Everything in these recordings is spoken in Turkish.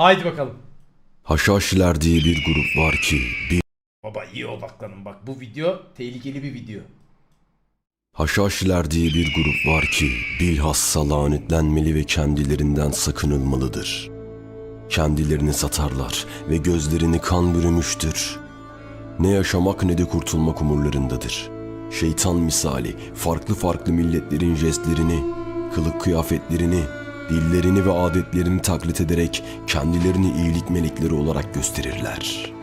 Haydi bakalım. Haşhaşiler diye bir grup var ki bir Baba iyi odaklanın bak bu video tehlikeli bir video. Haşhaşiler diye bir grup var ki bilhassa lanetlenmeli ve kendilerinden sakınılmalıdır. Kendilerini satarlar ve gözlerini kan bürümüştür. Ne yaşamak ne de kurtulmak umurlarındadır. Şeytan misali farklı farklı milletlerin jestlerini, kılık kıyafetlerini, dillerini ve adetlerini taklit ederek kendilerini iyilik melekleri olarak gösterirler.''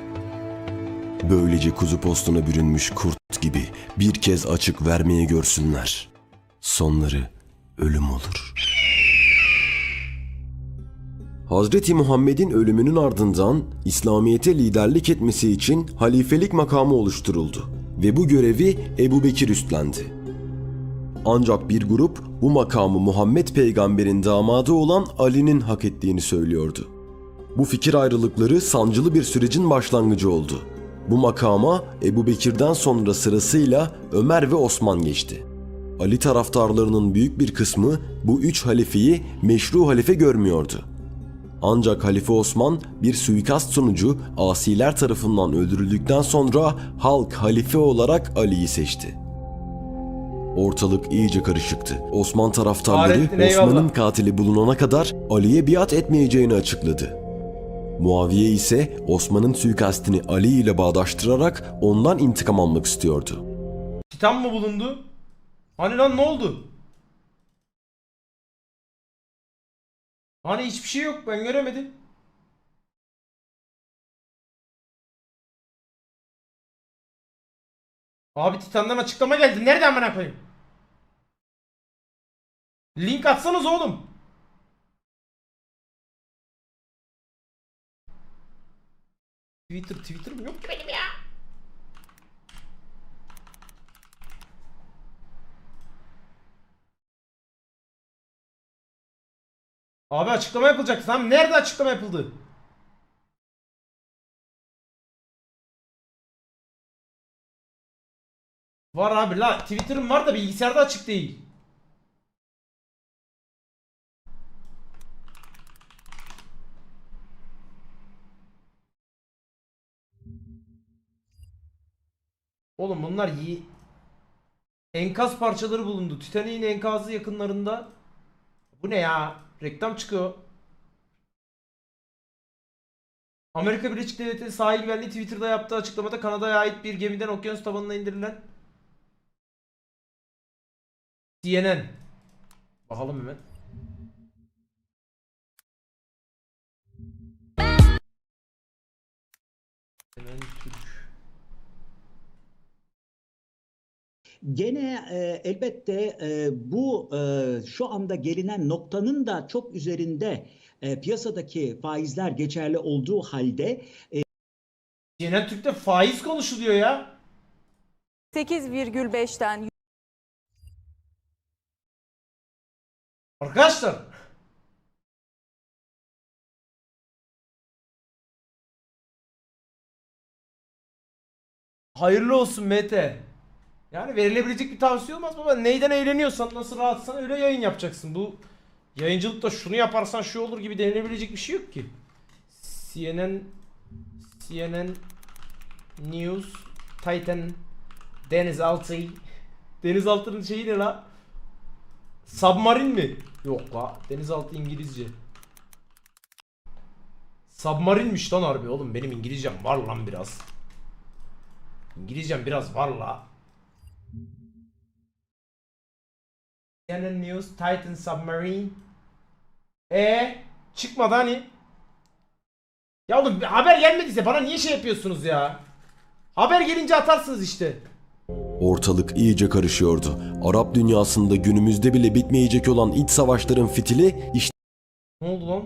Böylece kuzu postuna bürünmüş kurt gibi bir kez açık vermeye görsünler. Sonları ölüm olur. Hazreti Muhammed'in ölümünün ardından İslamiyet'e liderlik etmesi için halifelik makamı oluşturuldu ve bu görevi Ebu Bekir üstlendi. Ancak bir grup bu makamı Muhammed peygamberin damadı olan Ali'nin hak ettiğini söylüyordu. Bu fikir ayrılıkları sancılı bir sürecin başlangıcı oldu. Bu makama Ebu Bekir'den sonra sırasıyla Ömer ve Osman geçti. Ali taraftarlarının büyük bir kısmı bu üç halifeyi meşru halife görmüyordu. Ancak Halife Osman bir suikast sonucu asiler tarafından öldürüldükten sonra halk halife olarak Ali'yi seçti. Ortalık iyice karışıktı. Osman taraftarları Fahrettin, eyvallah. Osman'ın katili bulunana kadar Ali'ye biat etmeyeceğini açıkladı. Muaviye ise Osman'ın suikastini Ali ile bağdaştırarak ondan intikam almak istiyordu. Titan mı bulundu? Hani lan ne oldu? Hani hiçbir şey yok ben göremedim. Abi Titan'dan açıklama geldi. Nerede amına koyayım? Link atsanız oğlum. Twitter Twitter'ım yok benim ya. Abi açıklama yapılacak. Tamam nerede açıklama yapıldı? Var abi la Twitter'ım var da bilgisayarda açık değil. Oğlum bunlar iyi. Enkaz parçaları bulundu. Titanic'in enkazı yakınlarında. Bu ne ya? Reklam çıkıyor. Amerika Birleşik Devletleri sahil güvenliği Twitter'da yaptığı açıklamada Kanada'ya ait bir gemiden okyanus tabanına indirilen CNN. Bakalım hemen. Hemen Gene e, elbette e, bu e, şu anda gelinen noktanın da çok üzerinde e, piyasadaki faizler geçerli olduğu halde CNN Türk'te faiz konuşuluyor ya. 8,5'ten Arkadaşlar. Hayırlı olsun Mete. Yani verilebilecek bir tavsiye olmaz baba. Neyden eğleniyorsan, nasıl rahatsan öyle yayın yapacaksın. Bu yayıncılıkta şunu yaparsan şu olur gibi denilebilecek bir şey yok ki. CNN CNN News Titan Denizaltı Denizaltı'nın şeyi ne la? Submarine mi? Yok la. Denizaltı İngilizce. Submarine'miş lan harbi oğlum. Benim İngilizcem var lan biraz. İngilizcem biraz var la. CNN News Titan Submarine. E çıkmadı hani. Ya oğlum haber gelmediyse bana niye şey yapıyorsunuz ya? Haber gelince atarsınız işte. Ortalık iyice karışıyordu. Arap dünyasında günümüzde bile bitmeyecek olan iç savaşların fitili işte Ne oldu lan?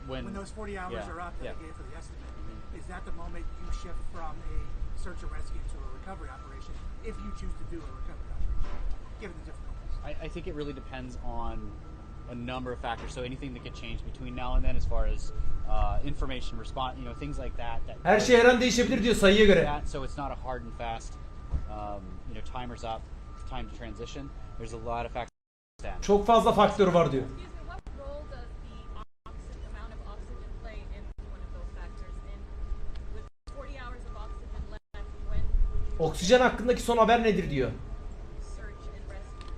The best thing we can do. I, You yeah. anticipated that in those 40 hours with- when that becomes a recovery mission if you choose to do a recovery mission? Is I'm that sorry. your plan? When, When those 40 hours yeah, are up that yeah. I gave for the estimate, is that the moment you shift from a search and rescue to a recovery operation if you choose to do a recovery operation, given the difficulties? I, I think it really depends on a number of factors. So anything that could change between now and then, as far as uh, information response, you know, things like that. that Her şey her an değişebilir diyor sayıya göre. that. So it's not a hard and fast um, you know, timers up, time to transition. There's a lot of factors. to. Çok fazla faktör var diyor. Oksijen hakkındaki son haber nedir diyor. search and rescue to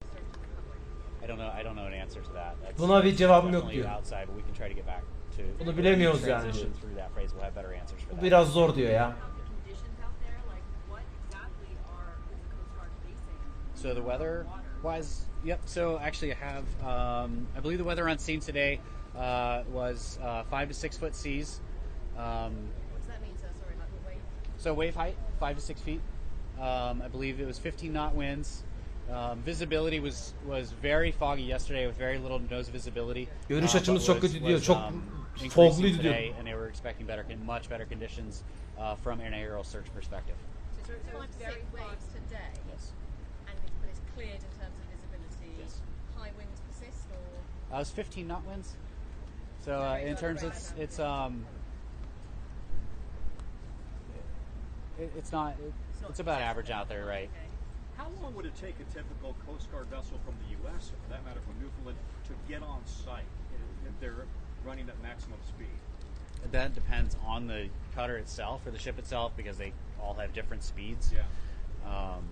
a search and recovery? I don't know. I don't know an answer to that. That's Buna bir cevabım yok definitely diyor. outside, but we can try to get back to. Bunu bilemiyoruz yani. transition through that phrase. We'll have better answers for Bu that. biraz zor diyor ya. About the conditions out there, like what exactly are is the Coast Guard facing? So the weather wise, yep. So actually, I have, um, I believe the weather on scene today uh, was uh, five to six foot seas. Um, What does that mean, sir? Sorry, like the wave. so wave height, five to six feet. Um, I believe it was 15 knot winds. Um, visibility was was very foggy yesterday with very little nose visibility. Görüş Uh, açımız çok was- kötü diyor. Çok um, increasing fogluydu diyor. today, and they were expecting better, much better conditions uh, from an aerial search perspective. So it's five to six waves today, Yes. and it's, but it's cleared in terms of visibility. Yes. High winds persist, or Uh, it was 15 knot winds. So uh, in terms, it's it's um, it, it's not it, it's about average out there, right? okay. How long would it take a typical Coast Guard vessel from the U.S., or for that matter from Newfoundland, to get on site if- if they're running at maximum speed? That depends on the cutter itself or the ship itself because they all have different speeds. Yeah. Um,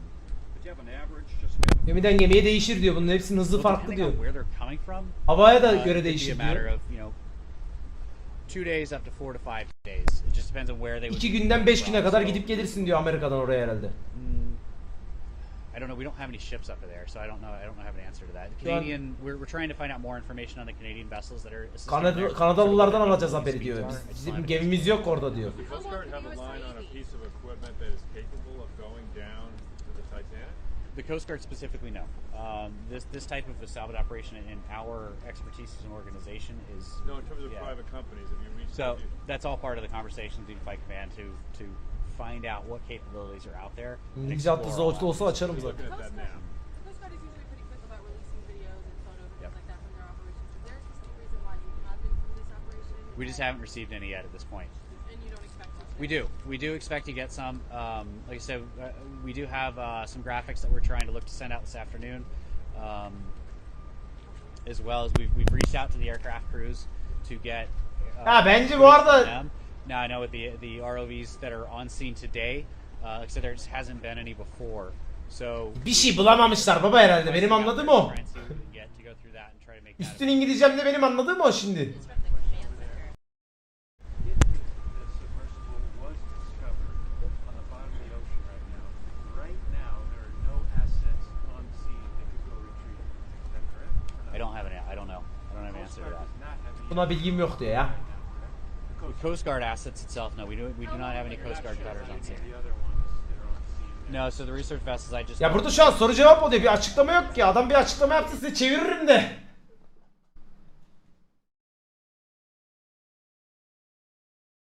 But you have an average, just to make a Gemiden gemiye değişir diyor. Bunun hepsinin hızı well, farklı diyor. where they're coming from, Havaya da uh, göre it could a değişir matter diyor. of you know two days up to four to five days. İki günden beş güne kadar gidip gelirsin diyor Amerika'dan oraya herhalde. Mm, I don't know. We don't have any ships up there, so I don't know. I don't have an answer to that. The Canadian, we're, we're trying to find out more information on the Canadian vessels that are Kanada. Kanadalılardan Sort of alacağız haberi diyor. Biz, bizim gemimiz yok orada diyor. The Coast Guard specifically, no. Um, this this type of a salvage operation in our expertise as an organization is No, in terms of yeah. private companies, have you reached? So have you- that's all part of the conversation with Unified Command to to find out what capabilities are out there. and İngilizce explore atlı all olsa olsa açarım zaten. at that now. Coast Guard is usually pretty quick about releasing videos and photos Yep. like that from their operations. Is there a specific reason why you haven't from this operation? We just haven't received any yet at this point. And you don't expect to? We do. We do expect to get some. Um, like I said, uh, we do have uh, some graphics that we're trying to look to send out this afternoon, um, as well as we've, we've reached out to the aircraft crews to get. Uh, Ha, bence bu footage arada- from them. Now I know with the the ROVs that are on scene today, uh, like I said, there just hasn't been any before. So Bir şey bulamamışlar baba herhalde. Benim anladığım o. Try and what we can get to go through that and try to make that Üstün İngilizcem de benim anladığım o şimdi. Buna bilgim yok diyor ya. Coast Guard assets itself, no, we do we do not have any Coast Guard cutters on scene. No, so the research vessels I just Ya burada şu an soru cevap oluyor. Bir açıklama yok ki. Adam bir açıklama yaptı size çeviririm de.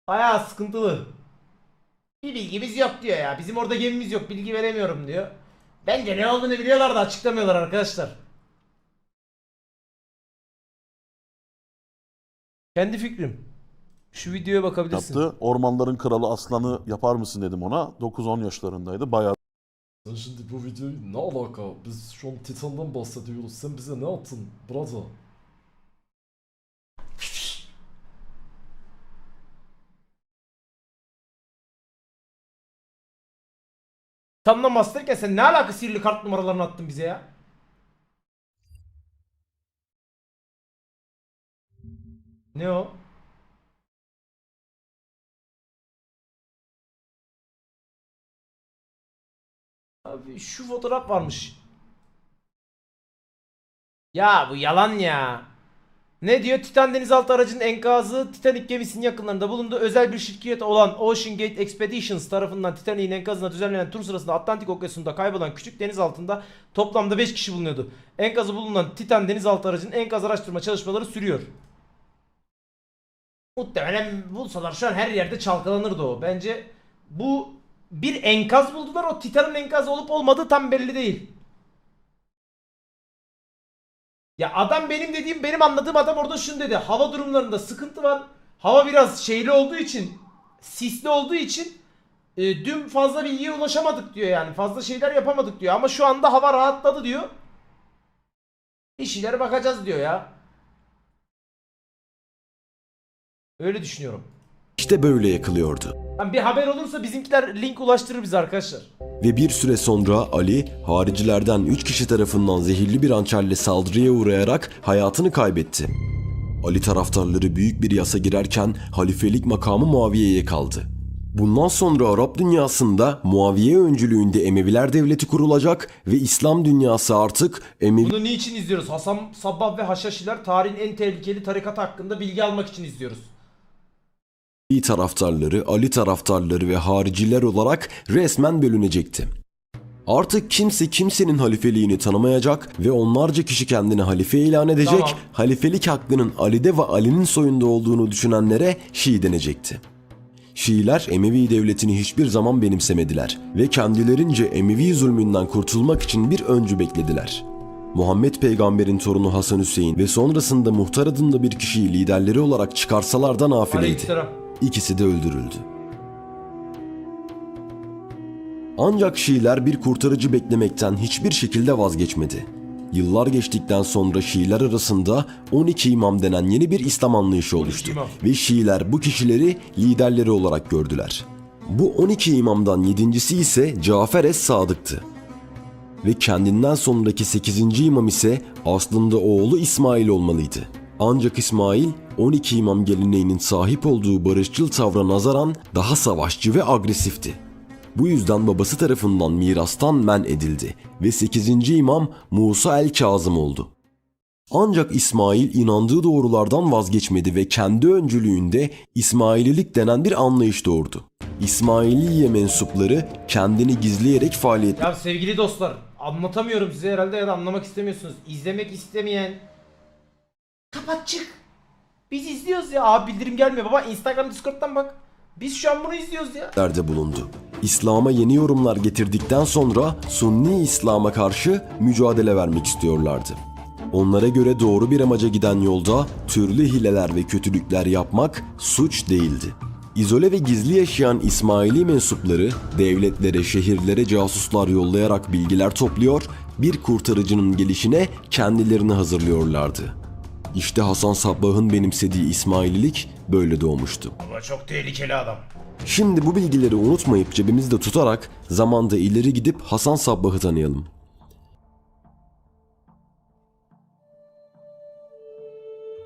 Bayağı sıkıntılı. Bir bilgimiz yok diyor ya. Bizim orada gemimiz yok. Bilgi veremiyorum diyor. Bence ne olduğunu biliyorlar da açıklamıyorlar arkadaşlar. Kendi fikrim. Şu videoya bakabilirsin. yaptı. Ormanların kralı aslanı yapar mısın dedim ona. 9-10 yaşlarındaydı. Bayağı Sen şimdi bu videoyu ne alaka? Biz şu an Titan'dan bahsediyoruz. Sen bize ne attın? Brother. Tanımdan bahsederken sen ne alaka sihirli kart numaralarını attın bize ya? Ne o? Abi şu fotoğraf varmış. Ya bu yalan ya. Ne diyor? Titan denizaltı aracının enkazı Titanic gemisinin yakınlarında bulunduğu özel bir şirket olan Ocean Gate Expeditions tarafından Titanic'in enkazına düzenlenen tur sırasında Atlantik Okyanusu'nda kaybolan küçük deniz altında toplamda 5 kişi bulunuyordu. Enkazı bulunan Titan denizaltı aracının enkaz araştırma çalışmaları sürüyor. Muhtemelen bulsalar şu an her yerde çalkalanırdı o. Bence bu bir enkaz buldular. O Titan'ın enkazı olup olmadığı tam belli değil. Ya adam benim dediğim benim anladığım adam orada şunu dedi. Hava durumlarında sıkıntı var. Hava biraz şeyli olduğu için sisli olduğu için e, dün fazla bilgiye ulaşamadık diyor yani. Fazla şeyler yapamadık diyor ama şu anda hava rahatladı diyor. Bir şeylere bakacağız diyor ya. Öyle düşünüyorum. işte böyle yakılıyordu. Yani bir haber olursa bizimkiler link ulaştırır bize arkadaşlar. Ve bir süre sonra Ali, haricilerden 3 kişi tarafından zehirli bir hançerle saldırıya uğrayarak hayatını kaybetti. Ali taraftarları büyük bir yasa girerken halifelik makamı Muaviye'ye kaldı. Bundan sonra Arap dünyasında Muaviye öncülüğünde Emeviler devleti kurulacak ve İslam dünyası artık Emevi Bunu niçin izliyoruz? Hasan Sabbah ve Haşhaşiler tarihin en tehlikeli tarikat hakkında bilgi almak için izliyoruz. Taraftarları, Ali taraftarları ve hariciler olarak resmen bölünecekti. Artık kimse kimsenin halifeliğini tanımayacak ve onlarca kişi kendini halife ilan edecek, Tamam. halifelik hakkının Ali'de ve Ali'nin soyunda olduğunu düşünenlere Şii denecekti. Şiiler Emevi devletini hiçbir zaman benimsemediler ve kendilerince Emevi zulmünden kurtulmak için bir öncü beklediler. Muhammed peygamberin torunu Hasan Hüseyin ve sonrasında Muhtar adında bir kişiyi liderleri olarak çıkarsalar da nafileydi. Aleykümselam. İkisi de öldürüldü. Ancak Şiiler bir kurtarıcı beklemekten hiçbir şekilde vazgeçmedi. Yıllar geçtikten sonra Şiiler arasında 12 imam denen yeni bir İslam anlayışı oluştu ve Şiiler bu kişileri liderleri olarak gördüler. Bu 12 imamdan yedincisi ise Cafer es-Sadık'tı. Ve kendinden sonraki 8. imam ise aslında oğlu İsmail olmalıydı. Ancak İsmail 12 imam geleneğinin sahip olduğu barışçıl tavra nazaran daha savaşçı ve agresifti. Bu yüzden babası tarafından mirastan men edildi ve 8. imam Musa el-Kazım oldu. Ancak İsmail inandığı doğrulardan vazgeçmedi ve kendi öncülüğünde İsmaililik denen bir anlayış doğurdu. İsmailiye mensupları kendini gizleyerek faaliyet Ya sevgili dostlar anlatamıyorum size herhalde ya da anlamak istemiyorsunuz. İzlemek istemeyen kapat çık. Biz izliyoruz ya. Abi bildirim gelmiyor baba. Instagram Discord'dan bak. Biz şu an bunu izliyoruz ya. de bulundu. İslam'a yeni yorumlar getirdikten sonra Sunni İslam'a karşı mücadele vermek istiyorlardı. Onlara göre doğru bir amaca giden yolda türlü hileler ve kötülükler yapmak suç değildi. İzole ve gizli yaşayan İsmaili mensupları devletlere, şehirlere casuslar yollayarak bilgiler topluyor, bir kurtarıcının gelişine kendilerini hazırlıyorlardı. İşte Hasan Sabbah'ın benimsediği İsmaililik böyle doğmuştu. Ama çok tehlikeli adam. Şimdi bu bilgileri unutmayıp cebimizde tutarak zamanda ileri gidip Hasan Sabbah'ı tanıyalım.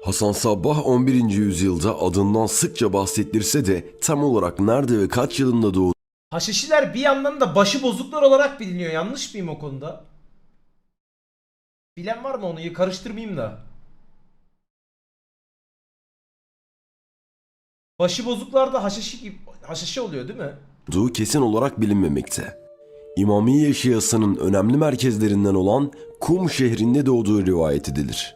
Hasan Sabbah 11. yüzyılda adından sıkça bahsettirse de tam olarak nerede ve kaç yılında doğdu Haşhaşiler bir yandan da başı bozuklar olarak biliniyor. Yanlış mıyım o konuda? Bilen var mı onu? Karıştırmayayım da. Başı bozuklarda haşhaşi gibi haşhaşi oluyor değil mi? olduğu kesin olarak bilinmemekte. İmamiye Şiasının önemli merkezlerinden olan Kum şehrinde doğduğu rivayet edilir.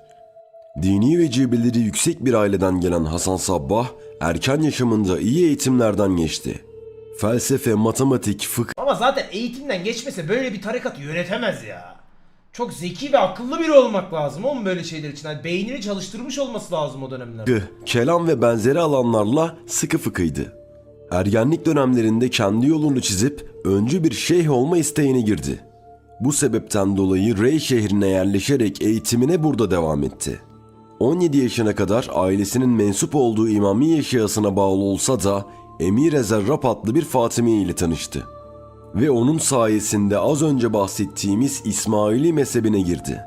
Dini vecibeleri yüksek bir aileden gelen Hasan Sabbah, erken yaşamında iyi eğitimlerden geçti. Felsefe, matematik, fıkıh Ama zaten eğitimden geçmese böyle bir tarikatı yönetemez ya. Çok zeki ve akıllı biri olmak lazım oğlum böyle şeyler için. Yani beynini çalıştırmış olması lazım o dönemler. kelam ve benzeri alanlarla sıkı fıkıydı. Ergenlik dönemlerinde kendi yolunu çizip öncü bir şeyh olma isteğine girdi. Bu sebepten dolayı Rey şehrine yerleşerek eğitimine burada devam etti. 17 yaşına kadar ailesinin mensup olduğu İmamiye Şiasına bağlı olsa da Emir Zerrab adlı bir Fatimiye ile tanıştı. Ve onun sayesinde az önce bahsettiğimiz İsmaili mezhebine girdi.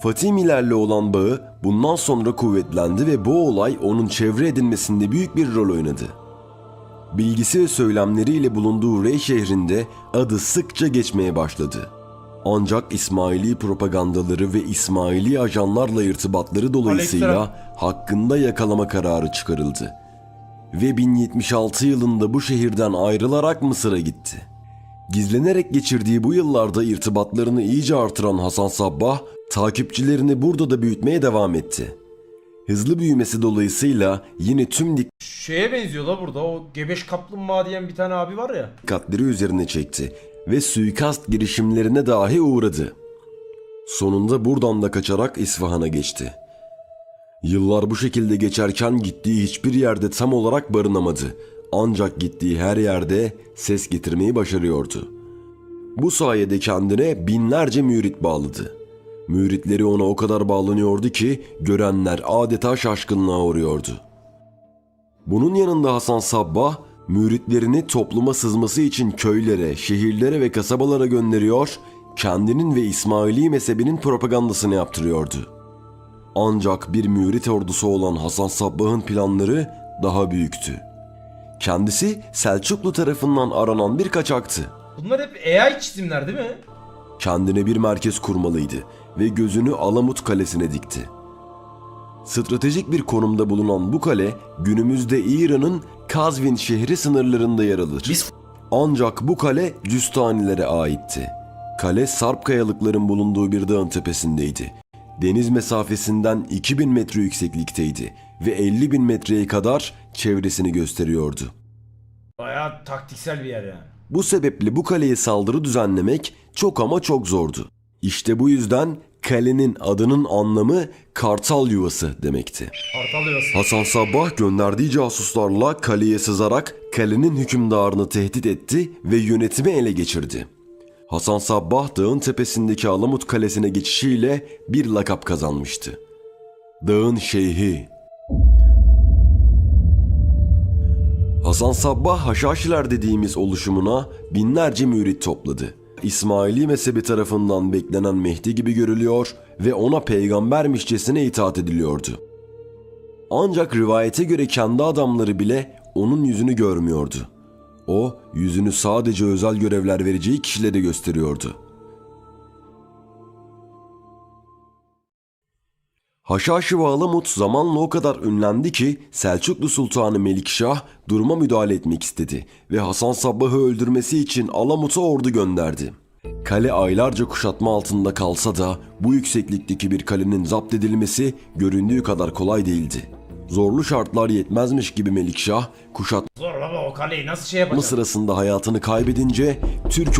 Fatimilerle olan bağı bundan sonra kuvvetlendi ve bu olay onun çevre edinmesinde büyük bir rol oynadı. Bilgisi ve söylemleriyle bulunduğu Rey şehrinde adı sıkça geçmeye başladı. Ancak İsmaili propagandaları ve İsmaili ajanlarla irtibatları dolayısıyla hakkında yakalama kararı çıkarıldı. Ve 1076 yılında bu şehirden ayrılarak Mısır'a gitti. Gizlenerek geçirdiği bu yıllarda irtibatlarını iyice artıran Hasan Sabbah, takipçilerini burada da büyütmeye devam etti. Hızlı büyümesi dolayısıyla yine tüm Şeye benziyor la burada o gebeş kaplumbağa diyen bir tane abi var ya. dikkatleri üzerine çekti ve suikast girişimlerine dahi uğradı. Sonunda buradan da kaçarak İsfahan'a geçti. Yıllar bu şekilde geçerken gittiği hiçbir yerde tam olarak barınamadı. Ancak gittiği her yerde ses getirmeyi başarıyordu. Bu sayede kendine binlerce mürit bağladı. Müritleri ona o kadar bağlanıyordu ki görenler adeta şaşkınlığa uğruyordu. Bunun yanında Hasan Sabbah, müritlerini topluma sızması için köylere, şehirlere ve kasabalara gönderiyor, kendinin ve İsmaili mezhebinin propagandasını yaptırıyordu. Ancak bir mürit ordusu olan Hasan Sabbah'ın planları daha büyüktü. Kendisi Selçuklu tarafından aranan bir kaçaktı. Bunlar hep AI çizimler değil mi? Kendine bir merkez kurmalıydı ve gözünü Alamut Kalesi'ne dikti. Stratejik bir konumda bulunan bu kale günümüzde İran'ın Kazvin şehri sınırlarında yer alır. Biz- Ancak bu kale Cüstanilere aitti. Kale Sarp kayalıkların bulunduğu bir dağın tepesindeydi. Deniz mesafesinden 2000 metre yükseklikteydi ve 50 bin metreye kadar çevresini gösteriyordu. Baya taktiksel bir yer yani. Bu sebeple bu kaleye saldırı düzenlemek çok ama çok zordu. İşte bu yüzden kalenin adının anlamı kartal yuvası demekti. Kartal yuvası. Hasan Sabbah gönderdiği casuslarla kaleye sızarak kalenin hükümdarını tehdit etti ve yönetimi ele geçirdi. Hasan Sabbah dağın tepesindeki Alamut Kalesi'ne geçişiyle bir lakap kazanmıştı. Dağın Şeyhi. Hasan Sabbah Haşhaşiler dediğimiz oluşumuna binlerce mürit topladı. İsmaili mezhebi tarafından beklenen Mehdi gibi görülüyor ve ona peygambermişçesine itaat ediliyordu. Ancak rivayete göre kendi adamları bile onun yüzünü görmüyordu. O yüzünü sadece özel görevler vereceği kişilere gösteriyordu. Haşhaşi ve Alamut zamanla o kadar ünlendi ki Selçuklu Sultanı Melikşah duruma müdahale etmek istedi ve Hasan Sabbah'ı öldürmesi için Alamut'a ordu gönderdi. Kale aylarca kuşatma altında kalsa da bu yükseklikteki bir kalenin zapt edilmesi göründüğü kadar kolay değildi. Zorlu şartlar yetmezmiş gibi Melikşah kuşatma o kaleyi nasıl şey yapacaksın? sırasında hayatını kaybedince Türk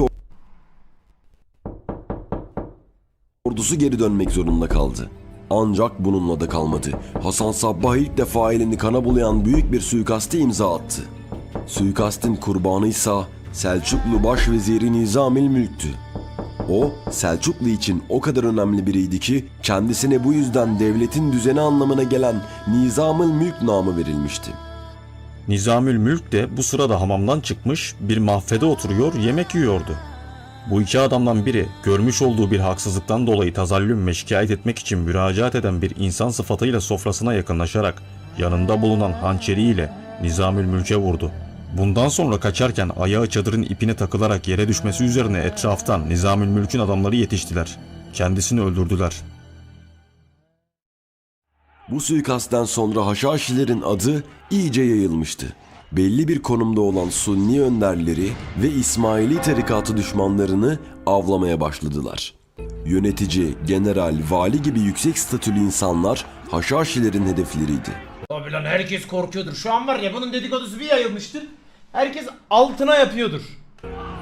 ordusu geri dönmek zorunda kaldı. Ancak bununla da kalmadı. Hasan Sabbah ilk defa elini kana bulayan büyük bir suikaste imza attı. Suikastin kurbanıysa Selçuklu Başveziri Nizamil Mülk'tü. O, Selçuklu için o kadar önemli biriydi ki kendisine bu yüzden devletin düzeni anlamına gelen Nizamül Mülk namı verilmişti. Nizamül Mülk de bu sırada hamamdan çıkmış bir mahfede oturuyor yemek yiyordu. Bu iki adamdan biri görmüş olduğu bir haksızlıktan dolayı tazallüm ve şikayet etmek için müracaat eden bir insan sıfatıyla sofrasına yakınlaşarak yanında bulunan hançeriyle Nizamül Mülk'e vurdu. Bundan sonra kaçarken ayağı çadırın ipine takılarak yere düşmesi üzerine etraftan Nizamül Mülk'ün adamları yetiştiler. Kendisini öldürdüler. Bu suikastten sonra Haşhaşilerin adı iyice yayılmıştı. Belli bir konumda olan Sunni önderleri ve İsmaili tarikatı düşmanlarını avlamaya başladılar. Yönetici, general, vali gibi yüksek statülü insanlar Haşhaşilerin hedefleriydi. Tabii lan herkes korkuyordur. Şu an var ya bunun dedikodusu bir yayılmıştır. Herkes altına yapıyordur.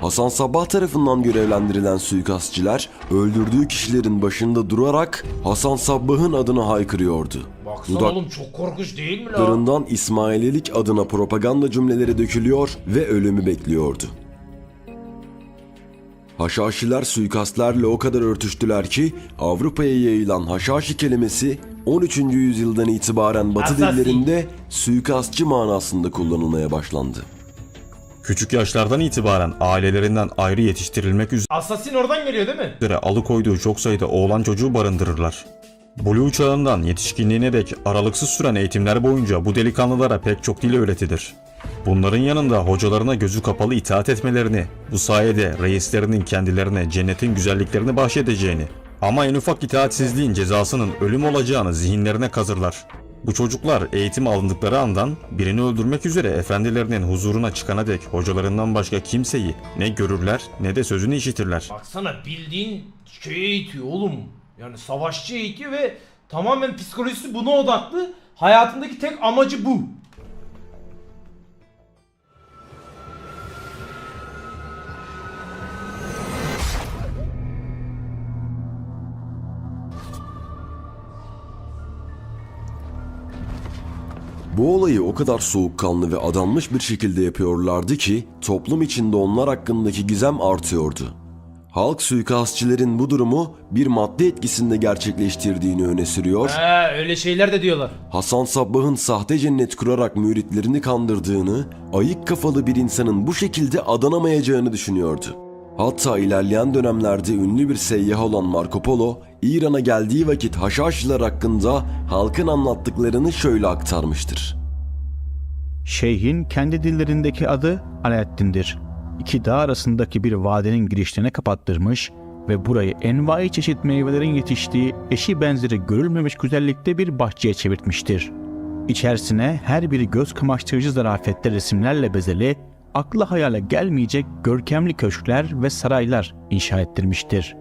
Hasan Sabbah tarafından görevlendirilen suikastçiler öldürdüğü kişilerin başında durarak Hasan Sabbah'ın adını haykırıyordu. Baksana Dudak- oğlum çok korkunç değil mi lan? İsmaililik adına propaganda cümleleri dökülüyor ve ölümü bekliyordu. Haşhaşiler suikastlerle o kadar örtüştüler ki Avrupa'ya yayılan Haşhaşi kelimesi 13. yüzyıldan itibaren Batı dillerinde suikastçı manasında kullanılmaya başlandı. Küçük yaşlardan itibaren ailelerinden ayrı yetiştirilmek Assassin oradan geliyor değil mi? üzere alıkoyduğu çok sayıda oğlan çocuğu barındırırlar. Blue çağından yetişkinliğine dek aralıksız süren eğitimler boyunca bu delikanlılara pek çok dil öğretilir. Bunların yanında hocalarına gözü kapalı itaat etmelerini, bu sayede reislerinin kendilerine cennetin güzelliklerini bahşedeceğini ama en ufak itaatsizliğin cezasının ölüm olacağını zihinlerine kazırlar. Bu çocuklar eğitim alındıkları andan birini öldürmek üzere efendilerinin huzuruna çıkana dek hocalarından başka kimseyi ne görürler ne de sözünü işitirler. Baksana bildiğin şey eğitiyor oğlum. Yani savaşçı eğitiyor ve tamamen psikolojisi buna odaklı. Hayatındaki tek amacı bu. Bu olayı o kadar soğukkanlı ve adanmış bir şekilde yapıyorlardı ki toplum içinde onlar hakkındaki gizem artıyordu. Halk suikastçilerin bu durumu bir madde etkisinde gerçekleştirdiğini öne sürüyor He öyle şeyler de diyorlar. Hasan Sabbah'ın sahte cennet kurarak müritlerini kandırdığını, ayık kafalı bir insanın bu şekilde adanamayacağını düşünüyordu. Hatta ilerleyen dönemlerde ünlü bir seyyah olan Marco Polo, İran'a geldiği vakit Haşhaşiler hakkında halkın anlattıklarını şöyle aktarmıştır. Şeyhin kendi dillerindeki adı Alaaddin'dir. İki dağ arasındaki bir vadenin girişlerine kapattırmış ve burayı envai çeşit meyvelerin yetiştiği eşi benzeri görülmemiş güzellikte bir bahçeye çevirtmiştir. İçerisine her biri göz kamaştırıcı zarafette resimlerle bezeli, akla hayale gelmeyecek görkemli köşkler ve saraylar inşa ettirmiştir.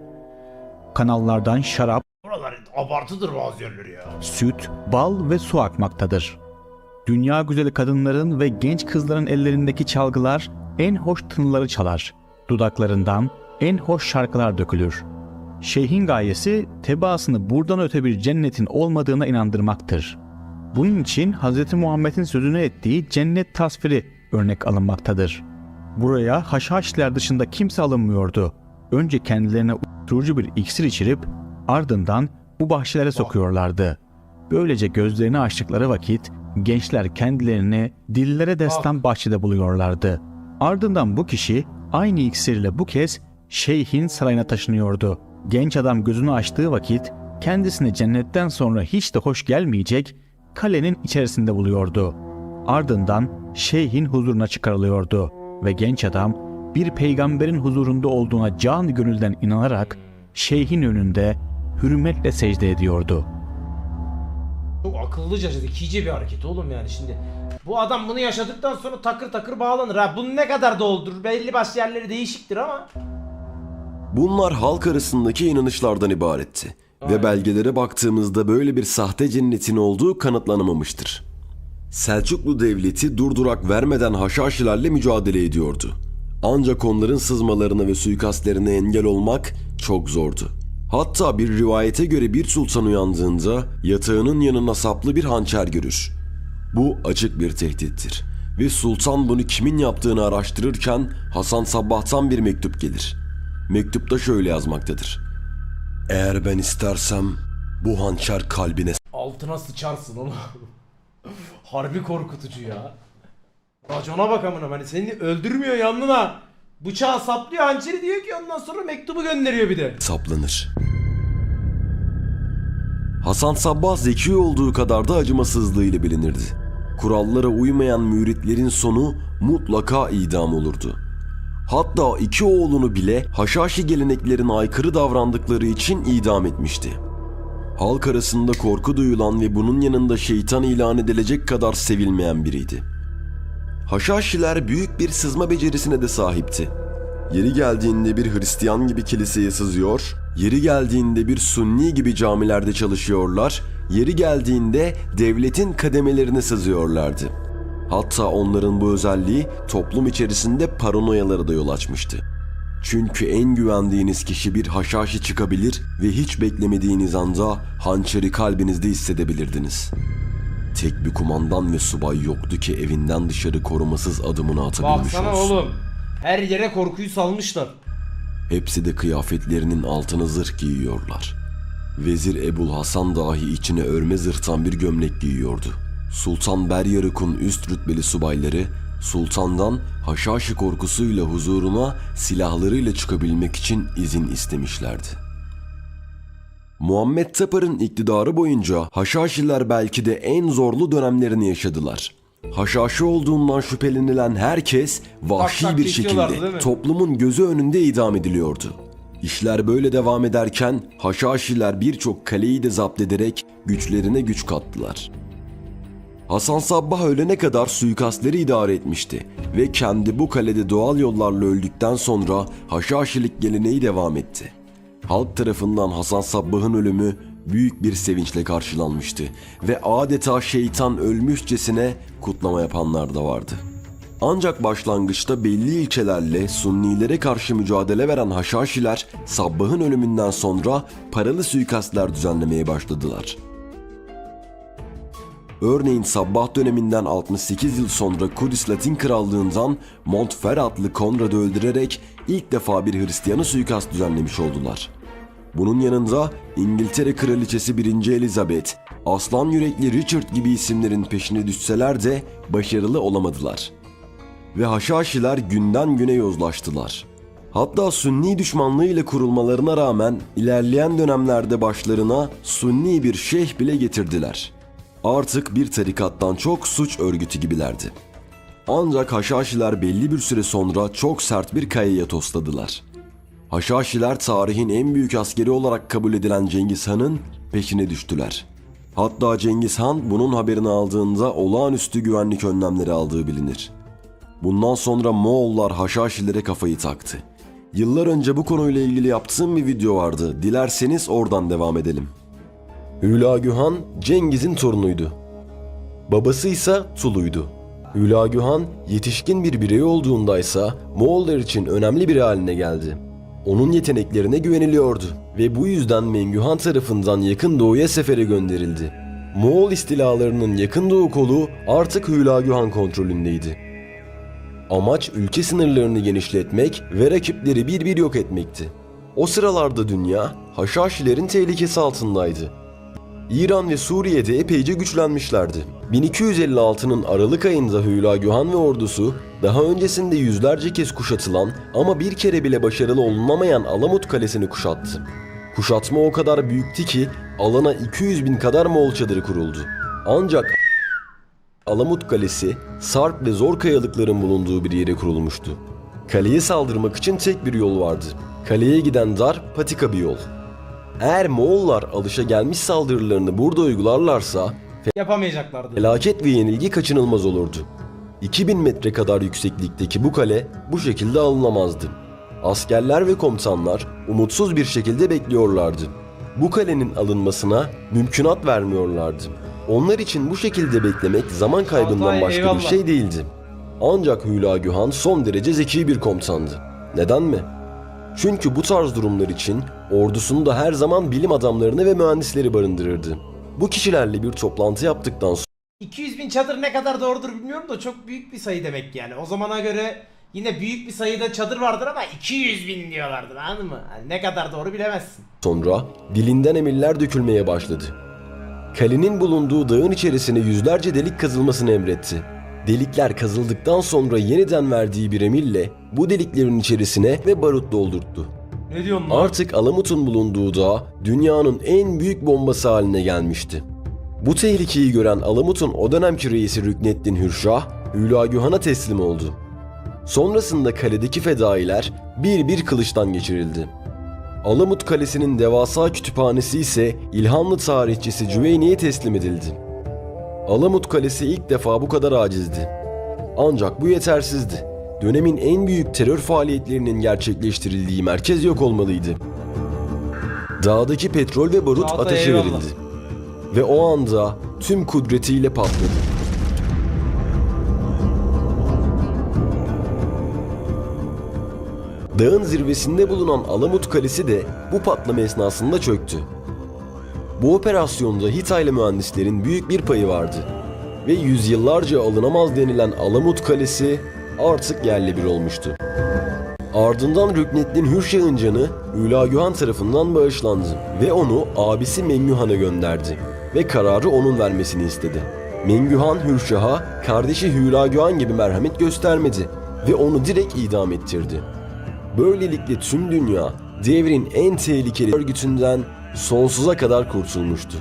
Kanallardan şarap, Buralar abartıdır bazı yerleri ya. süt, bal ve su akmaktadır. Dünya güzeli kadınların ve genç kızların ellerindeki çalgılar en hoş tınıları çalar. Dudaklarından en hoş şarkılar dökülür. Şeyhin gayesi tebaasını buradan öte bir cennetin olmadığına inandırmaktır. Bunun için Hz. Muhammed'in sözünü ettiği cennet tasviri örnek alınmaktadır. Buraya haşhaşler dışında kimse alınmıyordu. Önce kendilerine uyuşturucu bir iksir içirip ardından bu bahçelere sokuyorlardı. Böylece gözlerini açtıkları vakit gençler kendilerini dillere destan bahçede buluyorlardı. Ardından bu kişi aynı iksirle bu kez şeyhin sarayına taşınıyordu. Genç adam gözünü açtığı vakit kendisine cennetten sonra hiç de hoş gelmeyecek kalenin içerisinde buluyordu. Ardından şeyhin huzuruna çıkarılıyordu ve genç adam bir peygamberin huzurunda olduğuna can gönülden inanarak şeyhin önünde hürmetle secde ediyordu. Çok akıllıca, zekice bir hareket oğlum yani şimdi. Bu adam bunu yaşadıktan sonra takır takır bağlanır ha. Bunu ne kadar doldurur? Belli başlı yerleri değişiktir ama. Bunlar halk arasındaki inanışlardan ibaretti. Ve belgelere baktığımızda böyle bir sahte cennetin olduğu kanıtlanamamıştır. Selçuklu Devleti durdurak vermeden Haşhaşilerle mücadele ediyordu. Ancak onların sızmalarına ve suikastlerine engel olmak çok zordu. Hatta bir rivayete göre bir sultan uyandığında yatağının yanına saplı bir hançer görür. Bu açık bir tehdittir. Ve sultan bunu kimin yaptığını araştırırken Hasan Sabbah'tan bir mektup gelir. Mektupta şöyle yazmaktadır. Eğer ben istersem bu hançer kalbine Altına sıçarsın onu. Harbi korkutucu ya. Racona bak amına hani seni öldürmüyor yanına. Bıçağı saplıyor hançeri diyor ki ondan sonra mektubu gönderiyor bir de. saplanır. Hasan Sabbah zeki olduğu kadar da acımasızlığıyla bilinirdi. Kurallara uymayan müritlerin sonu mutlaka idam olurdu. Hatta iki oğlunu bile Haşhaşi geleneklerine aykırı davrandıkları için idam etmişti. Halk arasında korku duyulan ve bunun yanında şeytan ilan edilecek kadar sevilmeyen biriydi. Haşhaşiler büyük bir sızma becerisine de sahipti. Yeri geldiğinde bir Hristiyan gibi kiliseye sızıyor, yeri geldiğinde bir Sunni gibi camilerde çalışıyorlar, yeri geldiğinde devletin kademelerine sızıyorlardı. Hatta onların bu özelliği toplum içerisinde paranoyalara da yol açmıştı. Çünkü en güvendiğiniz kişi bir haşhaşi çıkabilir ve hiç beklemediğiniz anda hançeri kalbinizde hissedebilirdiniz. Tek bir kumandan ve subay yoktu ki evinden dışarı korumasız adımını atabilmiş Baksana olsun. oğlum. Her yere korkuyu salmışlar. Hepsi de kıyafetlerinin altına zırh giyiyorlar. Vezir Ebul Hasan dahi içine örme zırhtan bir gömlek giyiyordu. Sultan Beryarık'un üst rütbeli subayları sultandan haşhaşi korkusuyla huzuruna silahlarıyla çıkabilmek için izin istemişlerdi. Muhammed Tapar'ın iktidarı boyunca Haşhaşiler belki de en zorlu dönemlerini yaşadılar. Haşhaşi olduğundan şüphelenilen herkes vahşi tak bir şekilde toplumun gözü önünde idam ediliyordu. İşler böyle devam ederken Haşhaşiler birçok kaleyi de zapt ederek güçlerine güç kattılar. Hasan Sabbah ölene kadar suikastleri idare etmişti ve kendi bu kalede doğal yollarla öldükten sonra Haşhaşilik geleneği devam etti. Halk tarafından Hasan Sabbah'ın ölümü büyük bir sevinçle karşılanmıştı ve adeta şeytan ölmüşçesine kutlama yapanlar da vardı. Ancak başlangıçta belli ilçelerle Sunnilere karşı mücadele veren Haşhaşiler Sabbah'ın ölümünden sonra paralı suikastler düzenlemeye başladılar. Örneğin Sabbah döneminden 68 yıl sonra Kudüs Latin Krallığından Montferratlı Konrad'ı öldürerek ilk defa bir Hristiyanı suikast düzenlemiş oldular. Bunun yanında İngiltere Kraliçesi 1. Elizabeth, Aslan Yürekli Richard gibi isimlerin peşine düşseler de başarılı olamadılar. Ve Haşhaşiler günden güne yozlaştılar. Hatta Sünni düşmanlığıyla kurulmalarına rağmen ilerleyen dönemlerde başlarına Sunni bir şeyh bile getirdiler. Artık bir tarikattan çok suç örgütü gibilerdi. Ancak Haşhaşiler belli bir süre sonra çok sert bir kayaya tosladılar. Haşhaşiler tarihin en büyük askeri olarak kabul edilen Cengiz Han'ın peşine düştüler. Hatta Cengiz Han bunun haberini aldığında olağanüstü güvenlik önlemleri aldığı bilinir. Bundan sonra Moğollar Haşhaşilere kafayı taktı. Yıllar önce bu konuyla ilgili yaptığım bir video vardı. Dilerseniz oradan devam edelim. Hülagü Han Cengiz'in torunuydu. Babası ise Tulu'ydu. Hülagü Han yetişkin bir birey olduğunda ise Moğollar için önemli biri haline geldi. Onun yeteneklerine güveniliyordu ve bu yüzden Mengü Han tarafından yakın doğuya sefere gönderildi. Moğol istilalarının yakın doğu kolu artık Hülagü Han kontrolündeydi. Amaç ülke sınırlarını genişletmek ve rakipleri bir bir yok etmekti. O sıralarda dünya Haşhaşilerin tehlikesi altındaydı. İran ve Suriye'de epeyce güçlenmişlerdi. 1256'nın Aralık ayında Hülagü Han ve ordusu daha öncesinde yüzlerce kez kuşatılan ama bir kere bile başarılı olunamayan Alamut Kalesi'ni kuşattı. Kuşatma o kadar büyüktü ki alana 200 bin kadar Moğol çadırı kuruldu. Ancak Alamut Kalesi, sarp ve zor kayalıkların bulunduğu bir yere kurulmuştu. Kaleye saldırmak için tek bir yol vardı. Kaleye giden dar, patika bir yol. Eğer Moğollar alışa gelmiş saldırılarını burada uygularlarsa Yapamayacaklardı. felaket ve yenilgi kaçınılmaz olurdu. 2000 metre kadar yükseklikteki bu kale bu şekilde alınamazdı. Askerler ve komutanlar umutsuz bir şekilde bekliyorlardı. Bu kalenin alınmasına mümkünat vermiyorlardı. Onlar için bu şekilde beklemek zaman kaybından başka bir eyvallah. şey değildi. Ancak Hülagü Han son derece zeki bir komutandı. Neden mi? Çünkü bu tarz durumlar için ordusunda her zaman bilim adamlarını ve mühendisleri barındırırdı. Bu kişilerle bir toplantı yaptıktan 200 bin çadır ne kadar doğrudur bilmiyorum da çok büyük bir sayı demek yani. O zamana göre yine büyük bir sayıda çadır vardır ama 200 bin diyorlardı anladın mı? Yani ne kadar doğru bilemezsin. sonra dilinden emirler dökülmeye başladı. Kalenin bulunduğu dağın içerisine yüzlerce delik kazılmasını emretti. Delikler kazıldıktan sonra yeniden verdiği bir emirle bu deliklerin içerisine ve barut doldurttu. Ne diyorsun lan? Artık Alamut'un bulunduğu dağ dünyanın en büyük bombası haline gelmişti. Bu tehlikeyi gören Alamut'un o dönemki reisi Rükneddin Hürşah, Hülagü Han'a teslim oldu. Sonrasında kaledeki fedailer bir bir kılıçtan geçirildi. Alamut Kalesi'nin devasa kütüphanesi ise İlhanlı tarihçisi Cüveyni'ye teslim edildi. Alamut Kalesi ilk defa bu kadar acizdi. Ancak bu yetersizdi. Dönemin en büyük terör faaliyetlerinin gerçekleştirildiği merkez yok olmalıydı. Dağdaki petrol ve barut Çağatay, ateşe eyvallah. verildi. Ve o anda tüm kudretiyle patladı. Dağın zirvesinde bulunan Alamut Kalesi de bu patlama esnasında çöktü. Bu operasyonda Hitaylı mühendislerin büyük bir payı vardı. Ve yüzyıllarca alınamaz denilen Alamut Kalesi artık yerle bir olmuştu. Ardından Rükneddin Hürşah'ın canı Hülagü Han tarafından bağışlandı ve onu abisi Mengü Han'a gönderdi ve kararı onun vermesini istedi. Mengü Han Hürşah'a kardeşi Hülagü Han gibi merhamet göstermedi ve onu direkt idam ettirdi. Böylelikle tüm dünya devrin en tehlikeli örgütünden sonsuza kadar kurtulmuştu.